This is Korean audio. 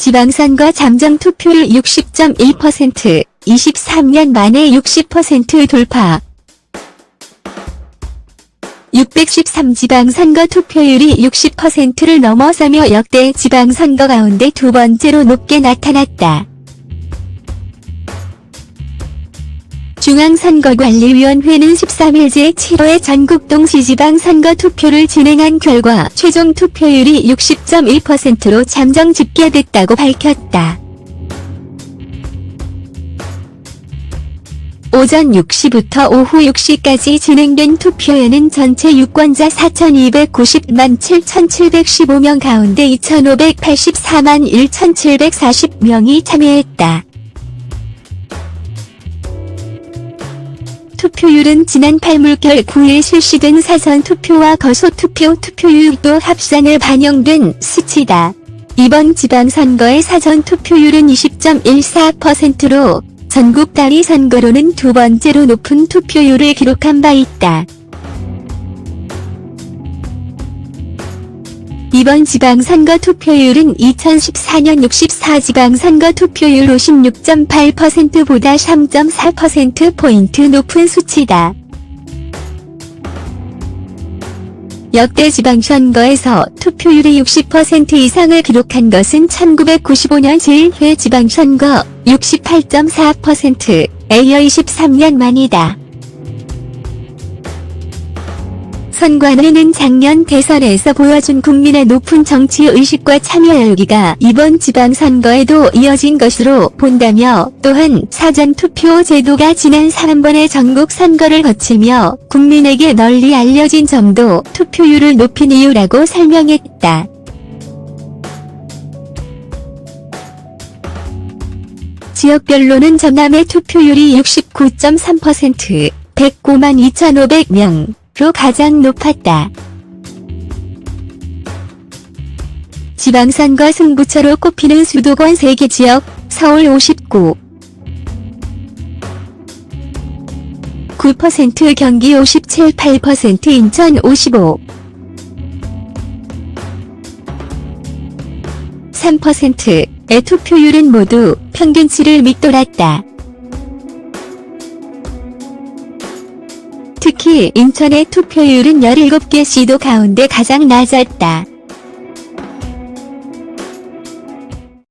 지방선거 잠정 투표율 60.1%, 23년 만에 60% 돌파. 613 지방선거 투표율이 60%를 넘어서며 역대 지방선거 가운데 두 번째로 높게 나타났다. 중앙선거관리위원회는 13일 제7회 전국 동시 지방선거 투표를 진행한 결과 최종 투표율이 60.1%로 잠정 집계됐다고 밝혔다. 오전 6시부터 오후 6시까지 진행된 투표에는 전체 유권자 4,290만 7,715명 가운데 2,584만 1,740명이 참여했다. 투표율은 지난 8물결 9일 실시된 사전 투표와 거소 투표 투표율도 합산을 반영된 수치다. 이번 지방선거의 사전 투표율은 20.14%로 전국 단위 선거로는 두 번째로 높은 투표율을 기록한 바 있다. 이번 지방선거 투표율은 2014년 64지방선거 투표율 56.8%보다 3.4%포인트 높은 수치다. 역대 지방선거에서 투표율이 60% 이상을 기록한 것은 1995년 제1회 지방선거 68.4%, 에이어 23년 만이다. 선관위는 작년 대선에서 보여준 국민의 높은 정치 의식과 참여 열기가 이번 지방선거에도 이어진 것으로 본다며 또한 사전투표 제도가 지난 3번의 전국 선거를 거치며 국민에게 널리 알려진 점도 투표율을 높인 이유라고 설명했다. 지역별로는 전남의 투표율이 69.3%, 109만 2,500명, 가장 높았다. 지방선거 승부처로 꼽히는 수도권 3개 지역, 서울 59, 9% 경기 57, 8% 인천 55, 3%의 투표율은 모두 평균치를 밑돌았다. 특히 인천의 투표율은 17개 시도 가운데 가장 낮았다.